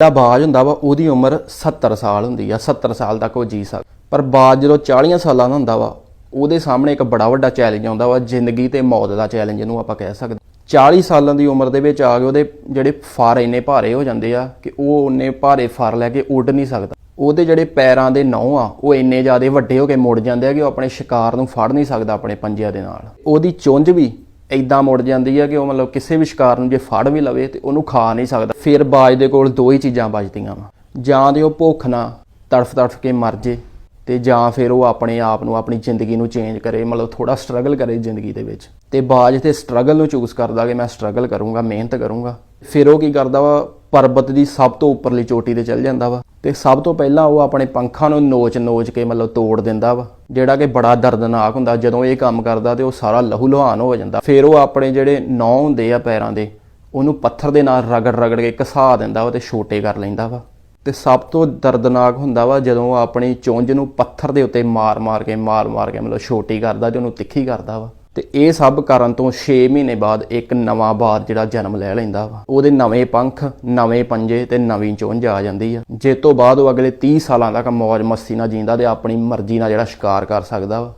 ਜਿਹੜਾ ਬਾਜ ਹੁੰਦਾ ਵਾ, ਉਹਦੀ ਉਮਰ 70 ਸਾਲ ਹੁੰਦੀ ਆ 70 ਸਾਲ ਤੱਕ ਉਹ ਜੀ ਸਕਦਾ। ਪਰ ਬਾਜ ਜਦੋਂ 40 ਸਾਲਾਂ ਦਾ ਹੁੰਦਾ ਵਾ, ਉਹਦੇ ਸਾਹਮਣੇ ਇੱਕ ਬੜਾ ਵੱਡਾ ਚੈਲੰਜ ਆਉਂਦਾ ਵਾ, ਜ਼ਿੰਦਗੀ ਤੇ ਮੌਤ ਦਾ ਚੈਲੰਜ ਇਹਨੂੰ ਆਪਾਂ ਕਹਿ ਸਕਦੇ 40 ਸਾਲਾਂ ਦੀ ਉਮਰ ਦੇ ਵਿੱਚ ਆ ਕੇ ਉਹਦੇ ਜਿਹੜੇ ਫਰ ਇੰਨੇ ਭਾਰੇ ਹੋ ਜਾਂਦੇ ਆ ਕਿ ਉਹ ਉਹਨੇ ਭਾਰੇ ਫਰ ਲੈ ਕੇ ਉੱਡ ਨਹੀਂ ਸਕਦਾ। ਉਹਦੇ ਜਿਹੜੇ ਪੈਰਾਂ ਦੇ ਨਹੁੰ ਆ, ਉਹ ਇੰਨੇ ਜ਼ਿਆਦਾ ਵੱਡੇ ਹੋ ਕੇ ਮੁੜ ਜਾਂਦੇ ਆ ਕਿ ਉਹ ਆਪਣੇ ਸ਼ਿਕਾਰ ਨੂੰ ਫੜ ਨਹੀਂ ਸਕਦਾ ਆਪਣੇ ਪੰਜਿਆਂ ਦੇ ਨਾਲ। ਉਹਦੀ ਚੁੰਝ ਵੀ ਇਦਾਂ ਮੁੜ ਜਾਂਦੀ ਆ ਕਿ ਉਹ ਮਤਲਬ ਕਿਸੇ ਵੀ ਸ਼ਿਕਾਰ ਨੂੰ ਜੇ ਫੜ ਵੀ ਲਵੇ ਤੇ ਉਹਨੂੰ ਖਾ ਨਹੀਂ ਸਕਦਾ। ਫਿਰ ਬਾਜ ਦੇ ਕੋਲ ਦੋ ਹੀ ਚੀਜ਼ਾਂ ਬਚਦੀਆਂ ਵਾ। ਜਾਂ ਤੇ ਉਹ ਭੁੱਖ ਨਾ ਤੜਫ ਤੜਫ ਕੇ ਮਰ ਜੇ ਤੇ ਜਾਂ ਫਿਰ ਉਹ ਆਪਣੇ ਆਪ ਨੂੰ, ਆਪਣੀ ਜ਼ਿੰਦਗੀ ਨੂੰ ਚੇਂਜ ਕਰੇ, ਮਤਲਬ ਥੋੜਾ ਸਟਰਗਲ ਕਰੇ ਜ਼ਿੰਦਗੀ ਦੇ ਵਿੱਚ। ਤੇ ਬਾਜ ਤੇ ਸਟਰਗਲ ਨੂੰ ਚੂਜ਼ ਕਰਦਾ ਕਿ ਮੈਂ ਸਟਰਗਲ ਕਰੂੰਗਾ, ਮਿਹਨਤ ਕਰੂੰਗਾ। ਫਿਰ ਉਹ ਕੀ ਕਰਦਾ ਵਾ? ਪਰਬਤ ਦੀ ਸਭ ਤੋਂ ਉੱਪਰਲੀ ਚੋਟੀ ਤੇ ਚੱਲ ਜਾਂਦਾ ਵਾ। ਤੇ ਸਭ ਤੋਂ ਪਹਿਲਾਂ ਉਹ ਆਪਣੇ ਪੰਖਾਂ ਨੂੰ ਨੋਚ-ਨੋਚ ਕੇ ਮਤਲਬ ਤੋੜ ਦਿੰਦਾ ਵਾ। ਜਿਹੜਾ ਕਿ ਬੜਾ ਦਰਦਨਾਕ ਹੁੰਦਾ, ਜਦੋਂ ਇਹ ਕੰਮ ਕਰਦਾ ਤੇ ਉਹ ਸਾਰਾ ਲਹੂ ਲੁਹਾਨ ਹੋ ਜਾਂਦਾ। ਫਿਰ ਉਹ ਆਪਣੇ ਜਿਹੜੇ ਨੌ ਹੁੰਦੇ ਆ ਪੈਰਾਂ ਦੇ, ਉਹਨੂੰ ਪੱਥਰ ਦੇ ਨਾਲ ਰਗੜ-ਰਗੜ ਕੇ ਘਸਾ ਦਿੰਦਾ ਵਾ ਤੇ ਛੋਟੇ ਕਰ ਲੈਂਦਾ ਵਾ। ਤੇ ਸਭ ਤੋਂ ਦਰਦਨਾਕ ਹੁੰਦਾ ਵਾ ਜਦੋਂ ਉਹ ਆਪਣੀ ਚੁੰਝ ਨੂੰ ਪੱਥਰ ਦੇ ਉੱਤੇ ਮਾਰ-ਮਾਰ ਕੇ ਮਾਰ-ਮਾਰ ਕੇ ਮਤਲਬ ਛੋਟੀ ਕਰਦਾ ਤੇ ਉਹਨੂੰ ਤਿੱਖੀ ਕਰਦਾ ਵਾ। ਤੇ ਇਹ ਸਭ ਕਰਨ ਤੋਂ 6 ਮਹੀਨੇ ਬਾਅਦ ਇੱਕ ਨਵਾਂ ਬਾਦ ਜਿਹੜਾ ਜਨਮ ਲੈ ਲੈਂਦਾ ਵਾ। ਉਹਦੇ ਨਵੇਂ ਪੰਖ, ਨਵੇਂ ਪੰਜੇ ਤੇ ਨਵੀਂ ਚੁੰਝ ਆ ਜਾਂਦੀ ਆ। ਜੇ ਤੋਂ ਬਾਅਦ ਉਹ ਅਗਲੇ 30 ਸਾਲਾਂ ਤੱਕ ਮौज ਮਸਤੀ ਨਾਲ ਜੀਂਦਾ ਤੇ ਆਪਣੀ ਮਰਜ਼ੀ ਨਾਲ ਜਿਹੜਾ ਸ਼ਿਕਾਰ ਕਰ ਸਕਦਾ ਵਾ।